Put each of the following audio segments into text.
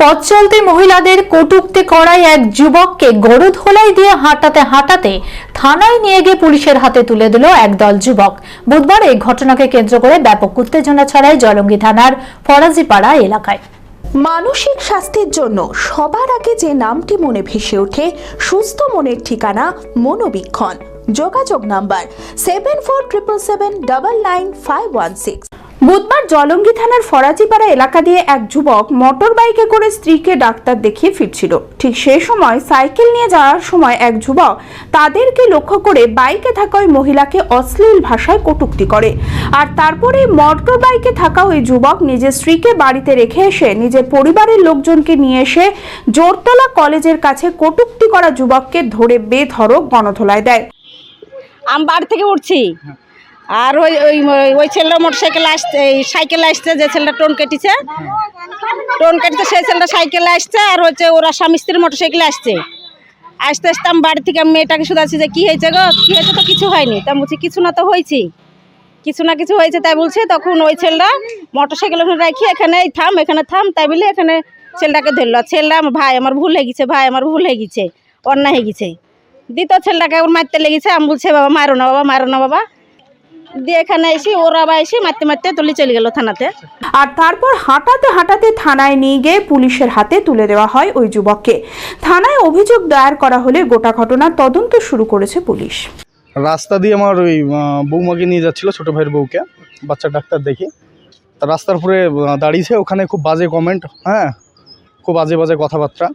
পথ চলতে মহিলাদের কটুক্তি করায় এক যুবককে গরু ধোলাই দিয়ে হাঁটাতে হাঁটাতে থানায় নিয়ে গিয়ে পুলিশের হাতে তুলে দিল একদল যুবক। বুধবার এই ঘটনাকে কেন্দ্র করে ব্যাপক উত্তেজনা ছড়ায় জলঙ্গি থানার ফরাজিপাড়া এলাকায়। মানসিক স্বাস্থ্যের জন্য সবার আগে যে নামটি মনে ভেসে ওঠে, সুস্থ মনের ঠিকানা মনোবীক্ষণ। যোগাযোগ number seven four triple seven double nine five one six বুধবার জলঙ্গি থানার ফরাজিপাড়া এলাকা দিয়ে এক যুবক মোটর বাইকে করে স্ত্রীকে ডাক্তার দেখিয়ে ফিরছিল। ঠিক সেই সময় সাইকেল নিয়ে যাওয়ার সময় এক যুবক তাদেরকে লক্ষ্য করে বাইকে থাকা ওই মহিলাকে অশ্লীল ভাষায় কটূক্তি করে। আর তারপরে মোটর বাইকে থাকা ওই যুবক নিজের স্ত্রীকে বাড়িতে রেখে এসে নিজের পরিবারের লোকজনকে নিয়ে এসে জোরতলা কলেজের কাছে কটূক্তি করা যুবককে ধরে বেধড়ক গণধোলায় দেয়। আমি বাড়ি থেকে উঠছি। আর ওই ওই ওই ছেলেটা মোটর সাইকেল আসছে, এই সাইকেলে আসছে, যে ছেলেটা টোন কেটেছে। টোন কেটেছে, সেই ছেলেটা সাইকেলে আসছে, আর হচ্ছে ওরা স্বামী স্ত্রীর মোটর সাইকেলে আসছে। আসতে আসতে আমি বাড়ি থেকে আমি মেয়েটাকে শুধাচ্ছি যে, কী হয়েছে গো? কী হয়েছে তো কিছু হয়নি? তা বলছি, কিছু না তো হয়েছি। কিছু না কিছু হয়েছে। তাই বলছে, তখন ওই ছেলেটা মোটর সাইকেল ওখানে রাখি, এখানে এই থাম, এখানে থাম। তাই বলে এখানে ছেলেটাকে ধরলো। ছেলেটা আমার ভাই, আমার ভুল হয়ে গেছে, ভাই আমার ভুল হয়ে গেছে, অন্যায় হয়ে গেছে। দ্বিতীয় ছেলেটাকে ওর মারতে লেগেছে। আমি বলছে বাবা, মারো না বাবা, মারো না বাবা। দিয়ে এখানে এসে ওরা আবার এসে মারতে মারতে তুলে চলে গেল থানাতে। আর তারপর হাঁটাতে হাঁটাতে থানায় নিয়ে গিয়ে পুলিশের হাতে তুলে দেওয়া হয় ওই যুবককে। থানায় অভিযোগ দায়ের করা হলে গোটা ঘটনার তদন্ত শুরু করেছে পুলিশ। রাস্তা দিয়ে আমার ওই বৌমাকে নিয়ে যাচ্ছিল ছোটো ভাইয়ের বউকে বাচ্চা ডাক্তার দেখি। তা রাস্তার উপরে দাঁড়িয়েছে ওখানে খুব বাজে কমেন্ট হ্যাঁ খুব বাজে বাজে কথাবার্তা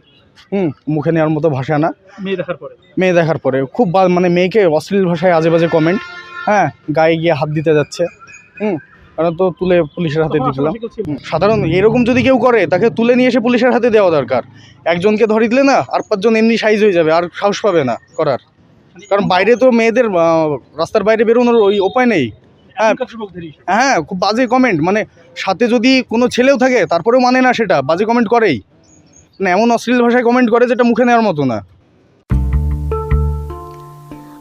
হুম মুখে নেওয়ার মতো ভাষা না। মেয়ে দেখার পরে। মেয়ে দেখার পরে খুব মানে মেয়েকে অশ্লীল ভাষায় আজে বাজে কমেন্ট হ্যাঁ গায়ে গিয়ে হাত দিতে যাচ্ছে। হুম কারণ তো তুলে পুলিশের হাতে দিয়েছিলাম সাধারণ এরকম যদি কেউ করে তাকে তুলে নিয়ে এসে পুলিশের হাতে দেওয়া দরকার। একজনকে ধরে দিলে না আর পাঁচজন এমনি সাইজ হয়ে যাবে আর সাহস পাবে না করার। কারণ বাইরে তো মেয়েদের রাস্তার বাইরে বেরোনোর ওই উপায় নেই। হ্যাঁ। হ্যাঁ খুব বাজে কমেন্ট মানে সাথে যদি কোনো ছেলেও থাকে তারপরেও মানে না সেটা বাজে কমেন্ট করেই। মানে এমন অশ্লীল ভাষায় কমেন্ট করে যেটা মুখে নেওয়ার মতো না।